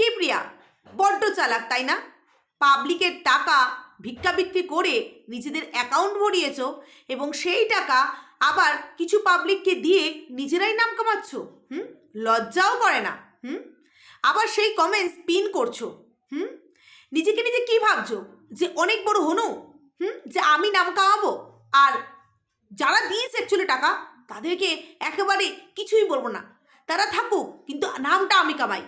কে প্রিয়া? বড্ড চালাক, তাই না? পাবলিকের টাকা ভিক্ষাবৃত্তি করে নিজেদের অ্যাকাউন্ট ভরিয়েছ এবং সেই টাকা আবার কিছু পাবলিককে দিয়ে নিজেরাই নাম কামাচ্ছ, হুম? লজ্জাও করে না, হুম? আবার সেই কমেন্টস পিন করছ, হুম? নিজেকে নিজে কি ভাবছ? যে অনেক বড় হনু, হুম? যে আমি নাম কামাবো? আর যারা দিয়েছে অ্যাকচুয়ালি টাকা, তাদেরকে একেবারে কিছুই বলব না। তারা থাকুক, কিন্তু নামটা আমি কামাই।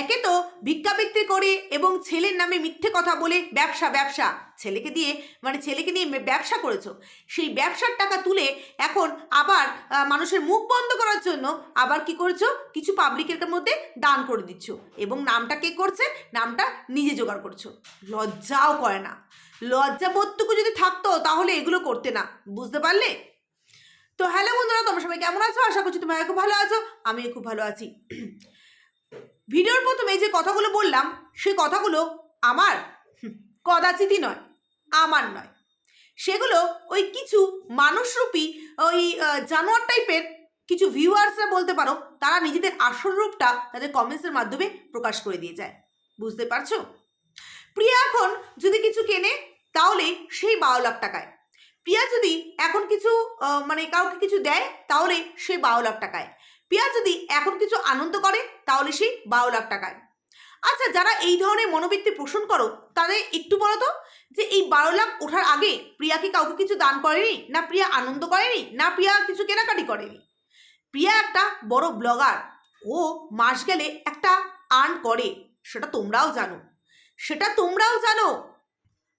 একে তো ভিক্ষাবৃত্তি করে এবং ছেলের নামে মিথ্যে কথা বলে ব্যবসা ব্যবসা। ছেলেকে দিয়ে মানে ছেলেকে নিয়ে ব্যবসা করেছ। সেই ব্যবসার টাকা তুলে এখন আবার মানুষের মুখ বন্ধ করার জন্য আবার কি করেছ? কিছু পাবলিকের মধ্যে দান করে দিচ্ছ। এবং নামটা কে করছে? নামটা নিজে জোগাড় করছ। লজ্জাও করে না। লজ্জাবোধটুকু যদি থাকতো তাহলে এগুলো করতে না। বুঝতে পারলে? তো হ্যালো বন্ধুরা, তোমরা সবাই কেমন আছো? আশা করছি তোমরা খুব ভালো আছো। আমিও খুব ভালো আছি। ভিডিওর প্রথমে যে কথাগুলো বললাম, সেই কথাগুলো আমার। কদাচিতই নয়, আমার নয়। সেগুলো ওই কিছু মানুষরূপী, ওই জানোয়ার টাইপের কিছু ভিউয়ার্সরা বলতে পারো, তারা নিজেদের আসল রূপটা তাদের কমেন্টসের মাধ্যমে প্রকাশ করে দিয়ে যায়। বুঝতে পারছ? প্রিয়া এখন যদি কিছু কেনে, তাহলে সেই বারো লাখ টাকায়। প্রিয়া যদি এখন কিছু মানে কাউকে কিছু দেয়, তাহলে সেই বারো লাখ টাকায়। প্রিয়া যদি এখন কিছু আনন্দ করে, তাহলে সেই বারো লাখ টাকায়। আচ্ছা যারা এই ধরনের মনোবৃত্তি পোষণ করো, তাদের একটু বলো তো, যে এই বারো লাখ ওঠার আগে প্রিয়া কি কাউকে কিছু দান করেনি? না প্রিয়া আনন্দ করেনি? না প্রিয়া কিছু কেনাকাটি করেনি? প্রিয়া একটা বড় ব্লগার। ও মাস গেলে একটা আর্ন করে। সেটা তোমরাও জানো। সেটা তোমরাও জানো।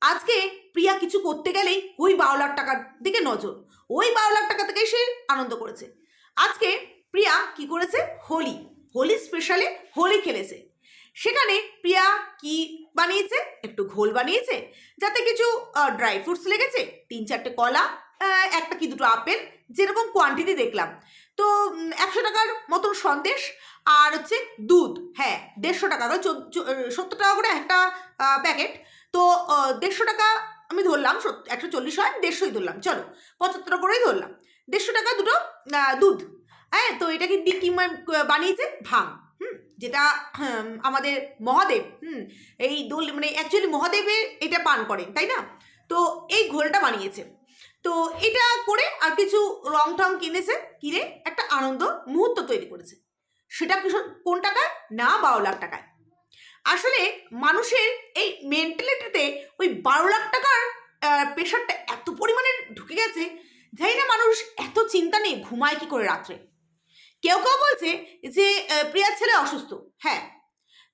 আজকে প্রিয়া কিছু করতে গেলেই ওই বারো লাখ টাকার দিকে নজর। ওই বারো লাখ টাকা থেকেই সে আনন্দ করেছে। আজকে প্রিয়া কি করেছে? হোলি। হোলি স্পেশালে হোলি খেলেছে। সেখানে প্রিয়া কি বানিয়েছে? একটু ঘোল বানিয়েছে, যাতে কিছু ড্রাই ফ্রুটস লেগেছে, তিন চারটে কলা একটা কি দুটো আপেল, যেরকম কোয়ান্টিটি দেখলাম। তো একশো টাকার মতন সন্দেশ, আর হচ্ছে দুধ হ্যাঁ দেড়শো টাকা সত্তর টাকা করে একটা প্যাকেট তো দেড়শো টাকা আমি ধরলাম একশো চল্লিশ হয়, দেড়শোই ধরলাম। চলো, পঁচাত্তর করেই ধরলাম। দেড়শো টাকা দুটো দুধ। হ্যাঁ তো এটাকে দিয়ে কি বানিয়েছে? ভাং হুম, যেটা আমাদের মহাদেব, হুম, এই দোল মানে অ্যাকচুয়ালি মহাদেবের এটা পান করেন, তাই না? তো এই ঘোলটা বানিয়েছে। তো এটা করে আর কিছু রং টং কিনেছে, কিনে একটা আনন্দ মুহূর্ত তৈরি করেছে। সেটা কোন টাকায়? না, বারো লাখ টাকায়। আসলে মানুষের এই মেন্টালিটিতে ওই বারো লাখ টাকার প্রেশারটা এত পরিমাণে ঢুকে গেছে জানি না মানুষ এত চিন্তা নেই ঘুমায় কি করে রাত্রে? কেউ কেউ বলছে যে প্রিয়ার ছেলে অসুস্থ। হ্যাঁ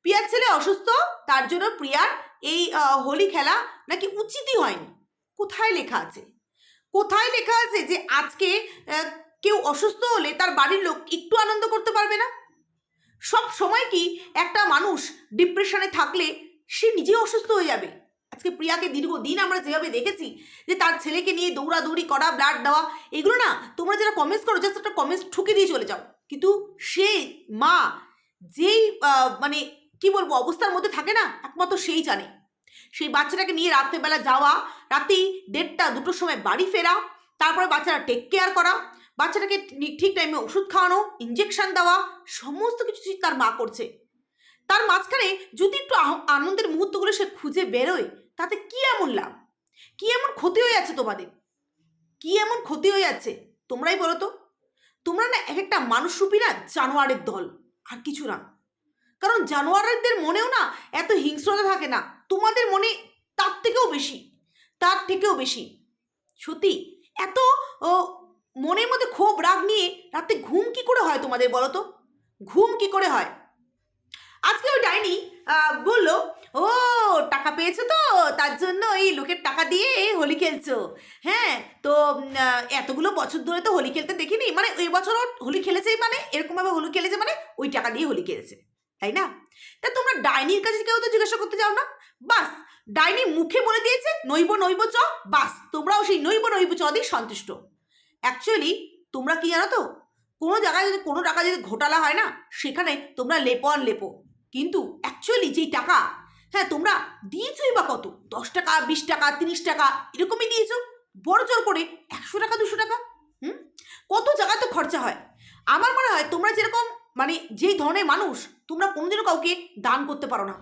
প্রিয়ার ছেলে অসুস্থ, তার জন্য প্রিয়ার এই হোলি খেলা নাকি উচিতই হয়নি। কোথায় লেখা আছে? কোথায় লেখা আছে যে, আজকে কেউ অসুস্থ হলে তার বাড়ির লোক একটু আনন্দ করতে পারবে না? সব সময় কি একটা মানুষ ডিপ্রেশনে থাকলে সে নিজে অসুস্থ হয়ে যাবে? আজকে প্রিয়াকে দীর্ঘদিন আমরা যেভাবে দেখেছি যে, তার ছেলেকে নিয়ে দৌড়াদৌড়ি করা, ব্লাড দেওয়া, এগুলো না তোমরা যারা কমেন্টস করো জাস্ট একটা কমেন্টস ঠুকে দিয়ে চলে যাও। কিন্তু সে, মা যেই মানে কি বলব, অবস্থার মধ্যে থাকে না, একমাত্র সেই জানে। সেই বাচ্চাটাকে নিয়ে রাত্রেবেলা যাওয়া রাতেই দেড়টা, দুটোর সময় বাড়ি ফেরা, তারপরে বাচ্চারা টেক কেয়ার করা, বাচ্চাটাকে ঠিক টাইমে ওষুধ খাওয়ানো ইঞ্জেকশন দেওয়া, সমস্ত কিছু তার মা করছে। তার মাঝখানে যদি একটু আনন্দের মুহূর্তগুলো সে খুঁজে বেরোয়, তাতে কি এমন লাভ? কি এমন ক্ষতি হয়ে যাচ্ছে তোমাদের? কি এমন ক্ষতি হয়ে যাচ্ছে? তোমরাই বলো তো। তোমরা না এক একটা মানুষরূপী না জানোয়ারের দল, আর কিছু না। কারণ জানোয়ারদের মনেও না এত হিংস্রতা থাকে না। তোমাদের মনে তার থেকেও বেশি, তার থেকেও বেশি। সত্যি, এত মনের মধ্যে ক্ষোভ রাগ নিয়ে রাতে ঘুম কি করে হয় তোমাদের বলো তো? ঘুম কি করে হয়? আজকে ওই ডাইনি বলল, ও, টাকা পেয়েছ তো, তার জন্য এই লোকের টাকা দিয়ে হোলি খেলছো। হ্যাঁ তো এতগুলো বছর ধরে তো হোলি খেলতে দেখিনি মানে ওই বছর ও হোলি খেলেছেই মানে এরকমভাবে হোলি খেলেছে মানে ওই টাকা দিয়ে হোলি খেলেছে, তাই না? তা তোমরা ডাইনির কাছে কেউ তো জিজ্ঞাসা করতে যাও না। বাস, ডাইনি মুখে বলে দিয়েছে, নইব নইব চ, বাস, তোমরাও সেই নইব নইব চ দিয়ে সন্তুষ্ট। অ্যাকচুয়ালি তোমরা কি জানো তো, কোনো জায়গায় যদি কোনো টাকা যদি ঘোটালা হয় না, সেখানে তোমরা লেপো আর লেপো। কিন্তু অ্যাকচুয়ালি যেই টাকা হ্যাঁ তোমরা দিয়েছোই বা কত? দশ টাকা, বিশ টাকা, তিরিশ টাকা, এরকমই দিয়েছ? বড় জোর করে একশো টাকা, দুশো টাকা? হুম? কত জায়গায় তো খরচা হয়? আমার মনে হয় তোমরা যেরকম মানে যেই ধরনের মানুষ, তোমরা কোনোদিনও কাউকে দান করতে পারো না।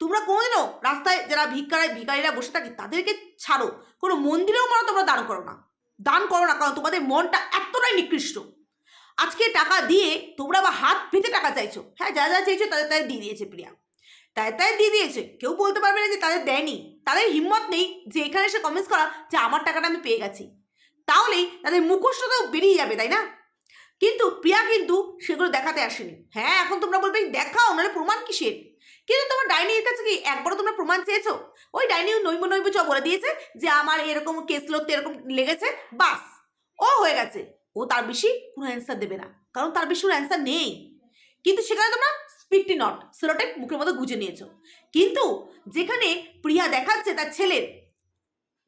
তোমরা কোনোদিনও রাস্তায় যারা ভিক্ষারায়, ভিখারিরা বসে থাকে, তাদেরকে ছাড়ো। কোনো মন্দিরেও মানো তোমরা দান করো না। দান করো না, কারণ তোমাদের মনটা এতটাই নিকৃষ্ট। আজকে টাকা দিয়ে তোমরা আবার হাত পেতে টাকা চাইছো। হ্যাঁ যা যা চাইছো তাদের তাদের দিয়ে দিয়েছে প্রিয়া। তাই তাই দিয়ে দিয়েছে। কেউ বলতে পারবে না যে তাদের দেয়নি। তাদের হিম্মত নেই যে এখানে এসে কমেন্টস করা যে আমার টাকাটা আমি পেয়ে গেছি। তাহলেই তাদের মুখোশটাও বেরিয়ে যাবে, তাই না? কিন্তু প্রিয়া কিন্তু সেগুলো দেখাতে আসেনি। হ্যাঁ এখন তোমরা বলবে দেখাও, নাহলে প্রমাণ কিসের? কিন্তু তোমার ডাইনির কাছে কি একবারও তোমরা প্রমাণ চেয়েছো? ওই ডাইনি নৈব নৈব চ বলে দিয়েছে যে আমার এরকম কেস লড়তে এরকম লেগেছে, বাস, ও হয়ে গেছে। ও তার বেশি কোনো অ্যান্সার দেবে না। কারণ তার বেশি কোনো অ্যান্সার নেই। কিন্তু সেখানে তোমরা স্পিকটি নট সেলোটেপ মুখের মধ্যে গুজে নিয়েছো। কিন্তু যেখানে প্রিয়া দেখাচ্ছে তার ছেলের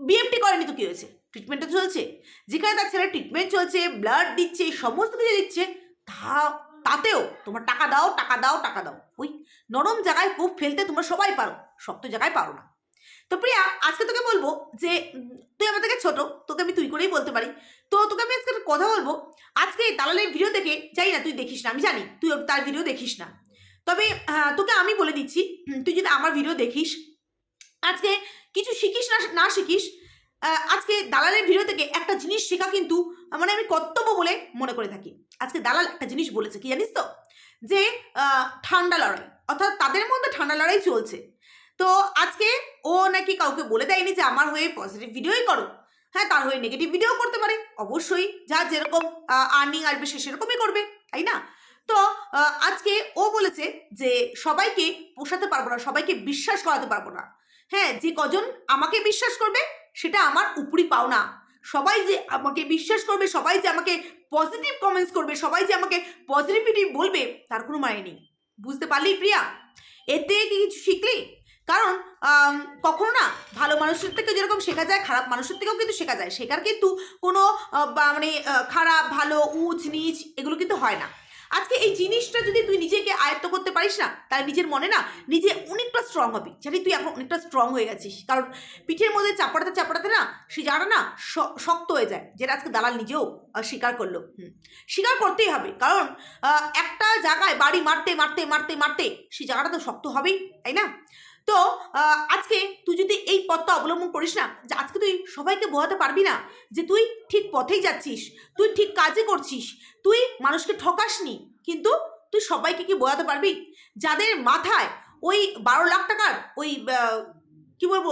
বিএমটি করেনি তো কী হয়েছে? ট্রিটমেন্টও চলছে। যেখানে তার ছেলের ট্রিটমেন্ট চলছে ব্লাড দিচ্ছে, সমস্ত কিছু দিচ্ছে, তা, তাতেও তোমার টাকা দাও টাকা দাও টাকা দাও। ওই নরম জায়গায় খুব ফেলতে তোমরা সবাই পারো। শক্ত জায়গায় পারো না। তো প্রিয়া, আজকে তোকে বলব যে তুই আমার থেকে ছোট, তোকে আমি তুই করেই বলতে পারি। তো তোকে আমি আজকে কথা বলব। আজকে দালালের ভিডিও দেখে যাই না তুই দেখিস না, আমি জানি তুই তার ভিডিও দেখিস না। তবে তোকে আমি বলে দিচ্ছি তুই যদি আমার ভিডিও দেখিস, আজকে কিছু শিখিস না না শিখিস আজকে দালালের ভিডিও থেকে একটা জিনিস শেখা কিন্তু মানে আমি কর্তব্য বলে মনে করে থাকি। আজকে দালাল একটা জিনিস বলেছে, কি জানিস তো? যে ঠান্ডা লড়াই, অর্থাৎ তাদের মধ্যে ঠান্ডা লড়াই চলছে। তো আজকে ও নাকি কাউকে বলে দেয়নি যে আমার হয়ে পজিটিভ ভিডিওই করো। হ্যাঁ তার হয়ে নেগেটিভ ভিডিও করতে পারে। অবশ্যই, যা যেরকম আর্নিং আসবে সে সেরকমই করবে, তাই না? তো আজকে ও বলেছে যে সবাইকে পোষাতে পারব না, সবাইকে বিশ্বাস করাতে পারব না। হ্যাঁ যে কজন আমাকে বিশ্বাস করবে, সেটা আমার উপরি পাওনা। সবাই যে আমাকে বিশ্বাস করবে, সবাই যে আমাকে পজিটিভ কমেন্টস করবে, সবাই যে আমাকে পজিটিভিটি বলবে, তার কোনো মানে নেই। বুঝতে পারলি, প্রিয়া? এতে কি কিছু শিখলি? কারণ কখনো না ভালো মানুষের থেকে যেরকম শেখা যায়, খারাপ মানুষের থেকেও কিন্তু শেখা যায়। শেখার কিন্তু কোনো মানে খারাপ, ভালো, উঁচ, নিচ এগুলো কিন্তু হয় না। আজকে এই জিনিসটা যদি তুই নিজেকে আয়ত্ত করতে পারিস না, তাহলে নিজের মনে না নিজে অনেকটা স্ট্রং হবি। জানি তুই এখন অনেকটা স্ট্রং হয়ে গেছিস। কারণ পিঠের মধ্যে চাপড়াতে চাপড়াতে না সে জায়গাটা না শক্ত হয়ে যায়, যেটা আজকে দালাল নিজেও স্বীকার করল। স্বীকার করতেই হবে। কারণ একটা জায়গায় বাড়ি মারতে মারতে মারতে মারতে সেই জায়গাটা তো শক্ত হবেই, তাই না? তো আজকে তুই যদি এই পথটা অবলম্বন করিস না, যে আজকে তুই সবাইকে বোঝাতে পারবি না যে তুই ঠিক পথেই যাচ্ছিস, তুই ঠিক কাজে করছিস, তুই মানুষকে ঠকাসনি, কিন্তু তুই সবাইকে কি বোঝাতে পারবি? যাদের মাথায় ওই বারো লাখ টাকার ওই কি বলব,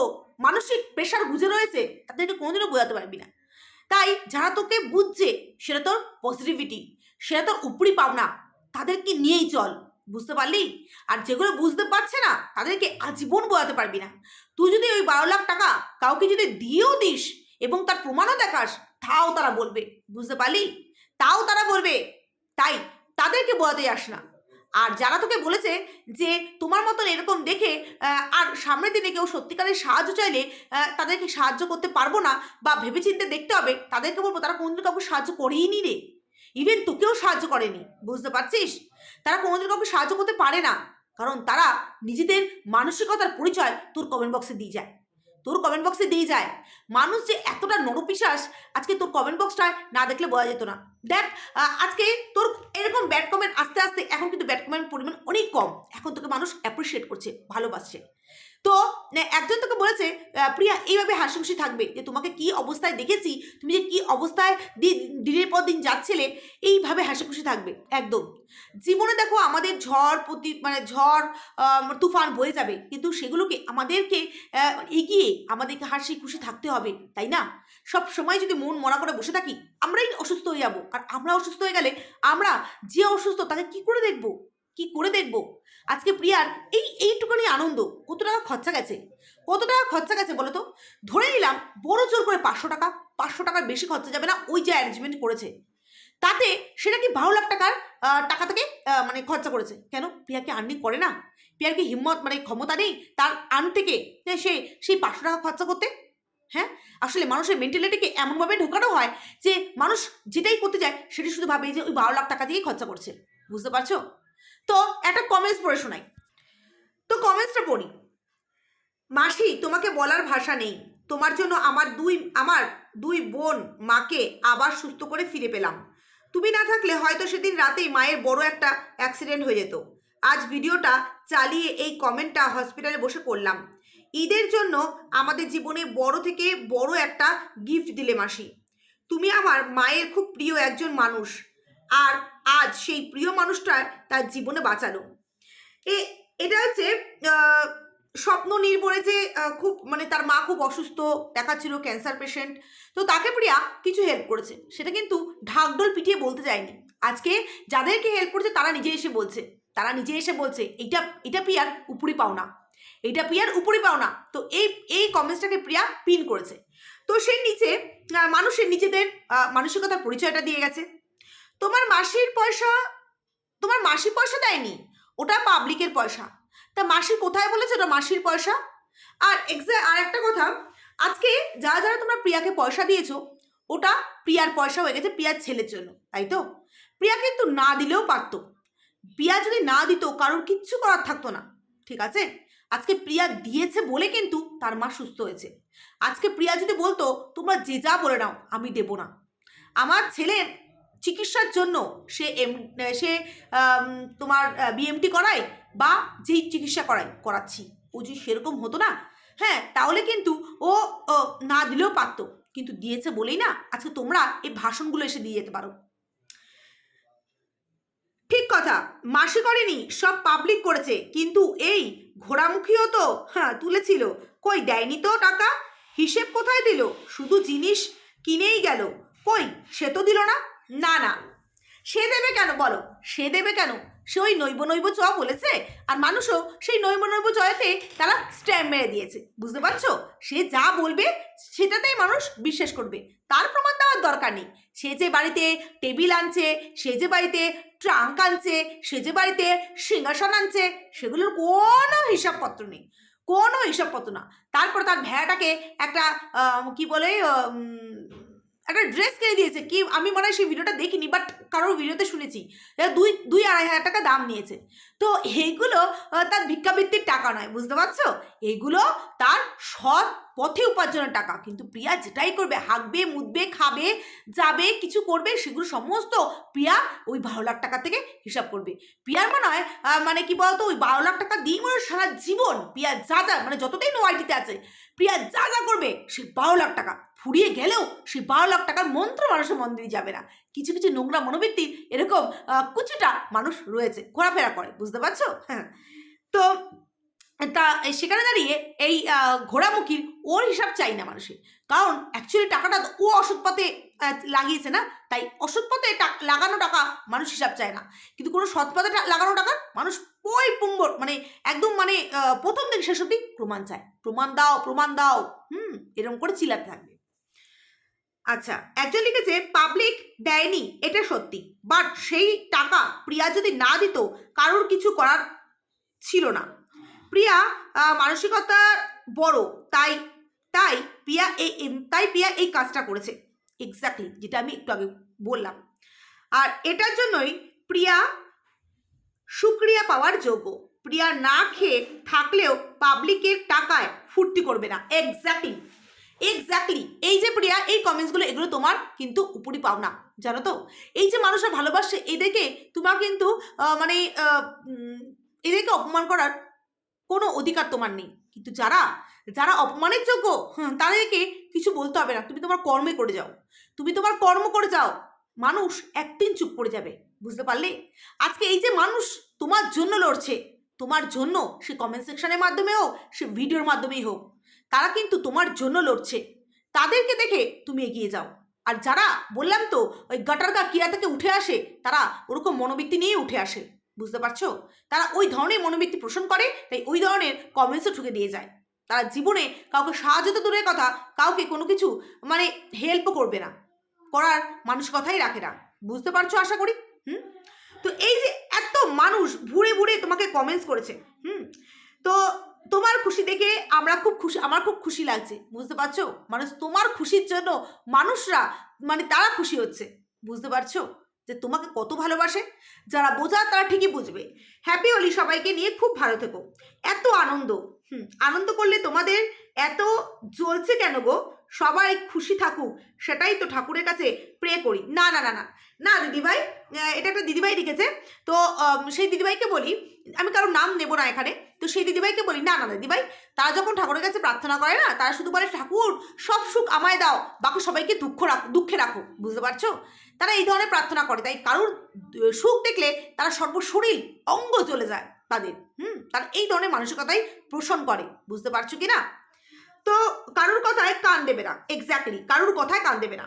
মানসিক প্রেশার গুজে রয়েছে, তাদেরকে কোনোদিনও বোঝাতে পারবি না। তাই যারা তোকে বুঝছে, সেটা তোর পজিটিভিটি সেটা তোর উপরি পাওনা, তাদেরকে নিয়েই চল। বুঝতে পারলি? আর যেগুলো বুঝতে পারছে না, তাদেরকে আজীবন বোঝাতে পারবি না। তুই যদি ওই বারো লাখ টাকা কাউকে যদি দিয়েও দিস এবং তার প্রমাণও দেখাস, তাও তারা বলবে। বুঝতে পারলি? তাও তারা বলবে। তাই তাদেরকে বোঝাতে যাস না। আর যারা তোকে বলেছে যে তোমার মতন এরকম দেখে আর সামনের দিনে কেউ সত্যিকারের সাহায্য চাইলে তাদেরকে সাহায্য করতে পারব না বা ভেবেচিন্তে দেখতে হবে, তাদেরকে বলব তারা কোনদিন কাউকে সাহায্য করেই নি রে। ইভেন তোকেও সাহায্য করেনি। বুঝতে পারছিস? তারা কোনোদিন কাউকে সাহায্য করতে পারে না। কারণ তারা নিজেদের মানসিকতার পরিচয় তোর কমেন্ট বক্সে দিয়ে যায়। তোর কমেন্ট বক্সে দিয়ে যায়। মানুষ যে এতটা নরপিশ্বাস আজকে তোর কমেন্ট বক্সটা না দেখলে বোঝা যেত না। দেখ আজকে তোর এরকম ব্যাড কমেন্ট আস্তে আস্তে এখন কিন্তু ব্যাড কমেন্ট পরিমাণ অনেক কম। এখন তোকে মানুষ অ্যাপ্রিসিয়েট করছে, ভালোবাসছে। তো একজন তোকে বলেছে প্রিয়া, এইভাবে হাসি থাকবে যে তোমাকে কি অবস্থায় দেখেছি, তুমি যে কি অবস্থায় দিনের পর দিন যাচ্ছিলে, এইভাবে হাসি থাকবে, একদম। জীবনে দেখো, আমাদের ঝড় প্রতি মানে ঝড় তুফান বয়ে যাবে, কিন্তু সেগুলোকে আমাদেরকে এগিয়ে আমাদেরকে হাসি খুশি থাকতে হবে, তাই না? সব সময় যদি মন মরা করে বসে থাকি, আমরাই অসুস্থ হয়ে যাব, আর আমরা অসুস্থ হয়ে গেলে আমরা যে অসুস্থ, তাকে কি করে দেখব? কি করে দেখব? আজকে প্রিয়ার এই এইটুখানি আনন্দ কত টাকা খরচা গেছে? কত টাকা খরচা গেছে বলো তো? ধরে নিলাম বড় জোর করে পাঁচশো টাকা, পাঁচশো টাকার বেশি খরচা যাবে না ওই যে অ্যারেঞ্জমেন্ট করেছে। তাতে সেটা কি বারো লাখ টাকার টাকা থেকে মানে খরচা করেছে? কেন? প্রিয়া কি আর্নিং করে না? প্রিয়ার কি হিম্মত মানে ক্ষমতা নেই তার আর্ন থেকে সে, সেই পাঁচশো টাকা খরচা করতে? হ্যাঁ? আসলে মানুষের মেন্টালিটিকে এমনভাবে ঢোকানো হয় যে মানুষ যেটাই করতে যায় সেটা শুধু ভাবে যে ওই বারো লাখ টাকা দিয়েই খরচা করছে। বুঝতে পারছ? তো একটা কমেন্টস পড়ে শোনাই। তো কমেন্টসটা পড়ি। মাসি, তোমাকে বলার ভাষা নেই। তোমার জন্য আমার দুই আমার দুই বোন মাকে আবার সুস্থ করে ফিরে পেলাম। তুমি না থাকলে হয়তো সেদিন রাতেই মায়ের বড় একটা অ্যাক্সিডেন্ট হয়ে যেত। আজ ভিডিওটা চালিয়ে এই কমেন্টটা হসপিটালে বসে করলাম ঈদের জন্য আমাদের জীবনে বড় থেকে বড় একটা গিফট দিলে মাসি। তুমি আমার মায়ের খুব প্রিয় একজন মানুষ। আর আজ সেই প্রিয় মানুষটা তার জীবনে বাঁচালো। এ, এটা হচ্ছে স্বপ্ন নির্ভরে যে খুব মানে তার মা খুব অসুস্থ, দেখাচ্ছিল ক্যান্সার পেশেন্ট তো তাকে প্রিয়া কিছু হেল্প করেছে। সেটা কিন্তু ঢাকঢোল পিটিয়ে বলতে যায়নি। আজকে যাদেরকে হেল্প করছে তারা নিজে এসে বলছে। তারা নিজে এসে বলছে এটা এটা প্রিয়ার উপরি পাওনা। এটা প্রিয়ার উপরি পাওনা। তো এই এই কমেন্টসটাকে প্রিয়া পিন করেছে। তো সেই নিচে মানুষের নিজেদের মানসিকতার পরিচয়টা দিয়ে গেছে। তোমার মাসির পয়সা, তোমার মাসির পয়সা দেয়নি? ওটা পাবলিকের পয়সা। তা মাসির কোথায় বলেছে ওটা মাসির পয়সা? আর এক্সা আর একটা কথা, আজকে যারা যারা তোমরা প্রিয়াকে পয়সা দিয়েছ, ওটা প্রিয়ার পয়সা হয়ে গেছে প্রিয়ার ছেলের জন্য, তাই তো? প্রিয়া কিন্তু না দিলেও পারতো। প্রিয়া যদি না দিত, কারোর কিচ্ছু করার থাকতো না, ঠিক আছে? আজকে প্রিয়া দিয়েছে বলে কিন্তু তার মা সুস্থ হয়েছে। আজকে প্রিয়া যদি বলতো, তোমরা যে যা বলে নাও, আমি দেবো না। আমার ছেলের চিকিৎসার জন্য সে এম সে তোমার বিএমটি করায় বা যেই চিকিৎসা করায় করাচ্ছি। ও যদি সেরকম হতো না হ্যাঁ তাহলে কিন্তু ও ও, না দিলেও পারতো। কিন্তু দিয়েছে বলেই না আজকে তোমরা এই ভাষণগুলো এসে দিয়ে যেতে পারো। ঠিক কথা মাসি করেনি সব পাবলিক করেছে কিন্তু এই ঘোড়ামুখীও তো হ্যাঁ তুলেছিল। কই দেয়নি তো টাকা? হিসেব কোথায় দিল? শুধু জিনিস কিনেই গেল। কই সে তো দিল না। না না। সে দেবে কেন? বলো। সে দেবে কেন? সে ওই নৈব নৈব চ বলেছে? আর মানুষও সেই নৈব নৈব চয়েতে তারা স্ট্যাম্প মেরে দিয়েছে। বুঝতে পারছ? সে যা বলবে, সেটাতেই মানুষ বিশ্বাস করবে। তার প্রমাণ দেওয়ার দরকার নেই। সে যে বাড়িতে টেবিল আনছে, সে যে বাড়িতে ট্রাঙ্ক আনছে, সে যে বাড়িতে সিংহাসন আনছে, সেগুলোর কোনো হিসাবপত্র নেই। কোনো হিসাবপত্র না। তারপর তার ভেড়াটাকে একটা কি বলে একটা ড্রেস কিনে দিয়েছে। কি, আমি মনে হয় সেই ভিডিওটা দেখিনি বাট কারোর ভিডিওতে শুনেছি দুই দুই আড়াই হাজার টাকা দাম নিয়েছে। তো এইগুলো তার ভিক্ষাবৃত্তির টাকা নয়, বুঝতে পারছ? এগুলো তার সৎ পথে উপার্জনের টাকা। কিন্তু প্রিয়া যেটাই করবে, হাঁকবে, মুদবে, খাবে, যাবে, কিছু করবে, সেগুলো সমস্ত প্রিয়া ওই বারো লাখ টাকা থেকে হিসাব করবে। প্রিয়ার মনে হয় মানে কি বলতো, ওই বারো লাখ টাকা দিয়ে মনে সারা জীবন প্রিয়া যা যা মানে যতটাই নোয়াইটিতে আছে, প্রিয়া যা যা করবে, সে বারো লাখ টাকা। ফুরিয়ে গেলেও সেই বারো লাখ টাকার মন্ত্র মানুষের মন্দিরে যাবে না। কিছু কিছু নোংরা মনোবৃত্তি এরকম কিছুটা মানুষ রয়েছে ঘোরাফেরা করে বুঝতে পারছ? হ্যাঁ। তো তা সেখানে দাঁড়িয়ে এই ঘোড়ামুখীর ওর হিসাব চাই না মানুষের। কারণ অ্যাকচুয়ালি টাকাটা ও অসৎ পথে আহ, লাগিয়েছে না তাই অসৎ পথে টা- লাগানো টাকা মানুষ হিসাব চায় না। কিন্তু কোনো সৎপথে লাগানো টাকা মানুষ পই পুঙ্গর মানে একদম মানে প্রথম থেকে শেষ অব্দি প্রমাণ চায়। প্রমাণ দাও প্রমাণ দাও হুম এরকম করে চিল্লাতে থাকবে। আচ্ছা একজন লিখেছে, পাবলিক দেয়নি, এটা সত্যি। বাট সেই টাকা প্রিয়া যদি না দিত, কারোর কিছু করার ছিল না। প্রিয়া মানসিকতা বড়, তাই তাই প্রিয়া এই তাই প্রিয়া এই কাজটা করেছে। এক্স্যাক্টলি যেটা আমি একটু আগে বললাম। আর এটার জন্যই প্রিয়া সুক্রিয়া পাওয়ার যোগ্য। প্রিয়া না খেয়ে থাকলেও পাবলিকের টাকায় ফুর্তি করবে না। এক্স্যাক্টলি এক্স্যাক্টলি এই যে প্রিয়া, এই কমেন্টসগুলো এগুলো তোমার কিন্তু উপরি পাওনা, জানো তো? এই যে মানুষরা ভালোবাসে, এদেরকে তোমার কিন্তু মানে এদেরকে অপমান করার কোনো অধিকার তোমার নেই। কিন্তু যারা যারা অপমানের যোগ্য তাদেরকে কিছু বলতে হবে না। তুমি তোমার কর্মে করে যাও। তুমি তোমার কর্ম করে যাও। মানুষ একদিন চুপ করে যাবে, বুঝতে পারলে? আজকে এই যে মানুষ তোমার জন্য লড়ছে, তোমার জন্য সে কমেন্ট সেকশনের মাধ্যমে হোক সে ভিডিওর মাধ্যমেই হোক। তারা কিন্তু তোমার জন্য লড়ছে। তাদেরকে দেখে তুমি এগিয়ে যাও। আর যারা বললাম তো, ওই গাটারকা কিরা থেকে উঠে আসে, তারা ওরকম মনোবৃত্তি নিয়েই উঠে আসে। বুঝতে পারছ? তারা ওই ধরনের মনোবৃত্তি পোষণ করে, তাই ওই ধরনের কমেন্টসও ঠুকে দিয়ে যায়। তারা জীবনে কাউকে সাহায্য তো দূরের কথা, কাউকে কোনো কিছু মানে হেল্পও করবে না। করার মানুষ কথাই রাখে না। বুঝতে পারছ আশা করি? হুম? তো এই যে এত মানুষ ভুড়ে ভুড়ে তোমাকে কমেন্টস করেছে, হুম? তো তোমার খুশি দেখে আমরা খুব খুশি, আমার খুব খুশি লাগছে, বুঝতে পারছ? মানুষ তোমার খুশির জন্য মানুষরা মানে তারা খুশি হচ্ছে, বুঝতে পারছ? যে তোমাকে কত ভালোবাসে, যারা বোঝা তারা ঠিকই বুঝবে। হ্যাপি হোলি সবাইকে নিয়ে খুব ভালো থেকো। এত আনন্দ, হুম, আনন্দ করলে তোমাদের এত জ্বলছে কেন গো? সবাই খুশি থাকুক, সেটাই তো ঠাকুরের কাছে প্রে করি। না না না না না, দিদিভাই এটা একটা দিদিভাই লিখেছে তো সেই দিদিভাইকে বলি, আমি কারোর নাম নেব না এখানে তো সেই দিদিভাইকে বলি, না না দিদিভাই, তারা যখন ঠাকুরের কাছে প্রার্থনা করে না, তারা শুধু বলে, ঠাকুর, সব সুখ আমায় দাও, বাকি সবাইকে দুঃখ রাখো, দুঃখে রাখো। বুঝতে পারছ? তারা এই ধরনের প্রার্থনা করে, তাই কারোর সুখ দেখলে তারা সর্বশরীর অঙ্গ চলে যায় তাদের, হুম? তারা এই ধরনের মানসিকতাই পোষণ করে, বুঝতে পারছ কি না তো কারোর কথায় কান দেবে না এক্স্যাক্টলি কারোর কথায় কান দেবে না।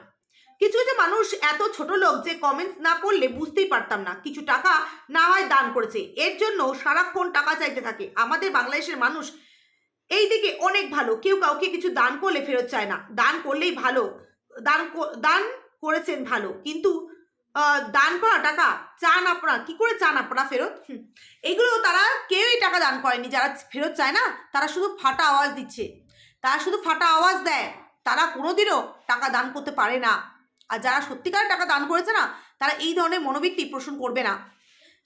কিছু কিছু মানুষ এত ছোট লোক যে কমেন্টস না পড়লে বুঝতেই পারতাম না। কিছু টাকা না হয় দান করেছে। এর জন্য সারাক্ষণ টাকা চাইতে থাকে। আমাদের বাংলাদেশের মানুষ এই দিকে অনেক ভালো। কেউ কাউকে কিছু দান করলে ফেরত চায় না। দান করলেই ভালো। দান দান করেছেন ভালো। কিন্তু দান করা টাকা চান আপনারা। কি করে চান আপনারা ফেরত? এগুলো তারা কেউই টাকা দান করেনি। যারা ফেরত চায় না, তারা শুধু ফাটা আওয়াজ দিচ্ছে। তারা শুধু ফাটা আওয়াজ দেয়। তারা কোনোদিনও টাকা দান করতে পারে না। আর যারা সত্যিকার টাকা দান করেছে না, তারা এই ধরনের মনোবৃত্তি পোষণ করবে না।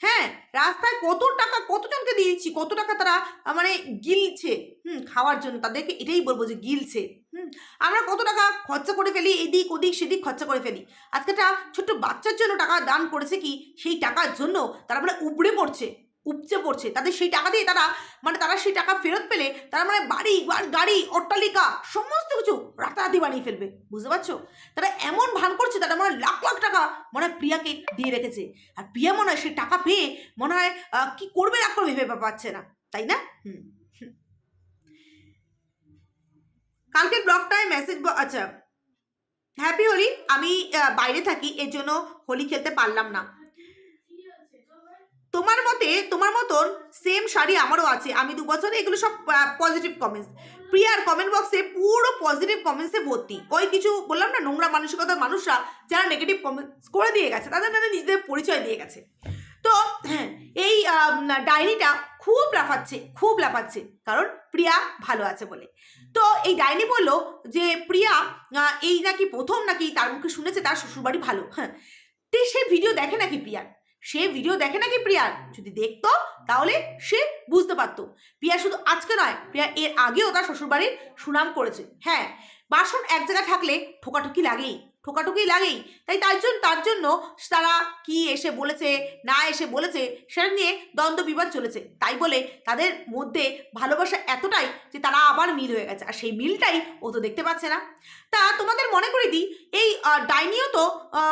হ্যাঁ রাস্তায় কত টাকা কতজনকে দিয়েছি, কত টাকা তারা মানে গিলছে, হুম, খাওয়ার জন্য, তাদেরকে এটাই বলব যে গিলছে, হুম। আমরা কত টাকা খরচা করে ফেলি, এদিক ওদিক, সেদিক খরচা করে ফেলি। আজকে একটা ছোট্ট বাচ্চার জন্য টাকা দান করেছে কি, সেই টাকার জন্য তারা মানে উপড়ে পড়ছে। উপচে পড়ছে। তাদের সেই টাকা দিয়ে তারা মানে তারা সেই টাকা ফেরত পেলে তারা মানে বাড়ি গাড়ি, অট্টালিকা, সমস্ত কিছু রাতারাতি বানিয়ে ফেলবে। বুঝতে পারছ? তারা এমন ভান করছে, তারা মনে হয় লাখ লাখ টাকা মনে হয় প্রিয়াকে দিয়ে রেখেছে। আর প্রিয়া মনে হয় সেই টাকা পেয়ে মনে হয় কি করবে না করবে ভেবে পাচ্ছে না। তাই না? হুম। কালকের ব্লগটায় মেসেজ আচ্ছা হ্যাপি হোলি। আমি বাইরে থাকি, এর জন্য হোলি খেলতে পারলাম না। তোমার মতে, তোমার মতন সেম শাড়ি আমারও আছে। আমি দু বছরে এগুলো সব পজিটিভ কমেন্টস প্রিয়ার কমেন্ট বক্সে পুরো পজিটিভ কমেন্টসে ভর্তি। ওই কিছু বললাম না, নোংরা মানসিকতার মানুষরা যারা নেগেটিভ কমেন্টস করে দিয়ে গেছে, তাদের তাদের নিজেদের পরিচয় দিয়ে গেছে। তো হ্যাঁ এই ডায়েরিটা খুব লাফাচ্ছে খুব লাফাচ্ছে, কারণ প্রিয়া ভালো আছে বলে। তো এই ডাইনি বলল যে, প্রিয়া এই নাকি প্রথম নাকি তার মুখে শুনেছে তার শ্বশুরবাড়ি ভালো? হ্যাঁ সে ভিডিও দেখে নাকি প্রিয়ার সে ভিডিও দেখে নাকি প্রিয়ার যদি দেখতো, তাহলে সে বুঝতে পারতো। প্রিয়া শুধু আজকে নয়, প্রিয়া এর আগেও তার শ্বশুরবাড়ির সুনাম করেছে। হ্যাঁ বাসন এক জায়গায় থাকলে ঠোকাঠুকি লাগেই। ঠোকাঠুকি লাগেই। তাই তার জন্য তার জন্য তারা কি এসে বলেছে, না এসে বলেছে, সেটা নিয়ে দ্বন্দ্ব বিবাদ চলেছে। তাই বলে তাদের মধ্যে ভালোবাসা এতটাই যে তারা আবার মিল হয়ে গেছে। আর সেই মিলটাই ও তো দেখতে পাচ্ছে না। তা তোমাদের মনে করে দিই, এই ডাইনিও তো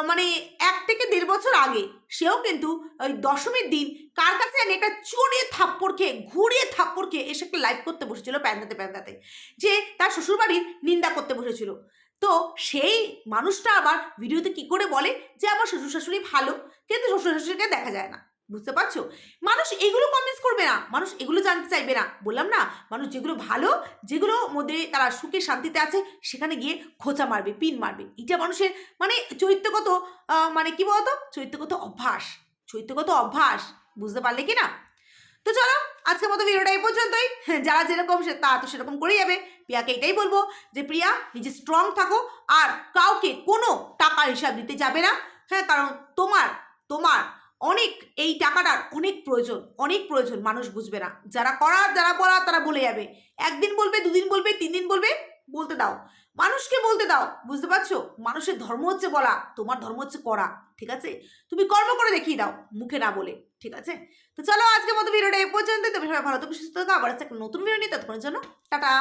মানে এক থেকে দেড় বছর আগে সেও কিন্তু ওই দশমীর দিন কার কাছে জানি একটা চড়িয়ে থাপ্পড় খেয়ে, ঘুরিয়ে থাপ্পড় খেয়ে এসে একটা লাইভ করতে বসেছিল প্যান্দাতে প্যান্দাতে। যে তার শ্বশুরবাড়ির নিন্দা করতে বসেছিল। তো সেই মানুষটা আবার ভিডিওতে কি করে বলে? যে আমার শ্বশুর শাশুড়ি ভালো, কিন্তু শ্বশুর শাশুড়িকে দেখা যায় না। বুঝতে পারছ? মানুষ এগুলো কমেন্টস করবে না। মানুষ এগুলো জানতে চাইবে না। বললাম না, মানুষ যেগুলো ভালো, যেগুলো মধ্যে তারা সুখে শান্তিতে আছে, সেখানে গিয়ে খোঁচা মারবে, পিন মারবে। এটা মানুষের মানে চরিত্রগত মানে কি বলতো? চরিত্রগত অভ্যাস। চরিত্রগত অভ্যাস। বুঝতে পারলে কি না? তো চলো আজকের মতো ভিডিওটা এই পর্যন্তই। হ্যাঁ, যারা যেরকম সে তা তো সেরকম করেই যাবে। প্রিয়াকে এটাই বলব যে প্রিয়া নিজে স্ট্রং থাকো আর কাউকে কোনো টাকার হিসাব দিতে যাবে না। হ্যাঁ কারণ তোমার তোমার অনেক এই টাকাটার অনেক প্রয়োজন অনেক প্রয়োজন মানুষ বুঝবে না। যারা করার যারা বলার তারা বলে যাবে। একদিন বলবে দুদিন বলবে তিন দিন বলবে বলতে দাও। মানুষকে বলতে দাও বুঝতে পারছ? মানুষের ধর্ম হচ্ছে বলা তোমার ধর্ম হচ্ছে করা ঠিক আছে? তুমি কর্ম করে দেখিয়ে দাও মুখে না বলে। ঠিক আছে? তো চলো আজকে মতো ভিডিওটা এই পর্যন্ত তুমি সবাই ভালো থাকো, সুস্থ থাকো। আবার একটা নতুন ভিডিও নিয়ে ততক্ষণের জন্য টাটা।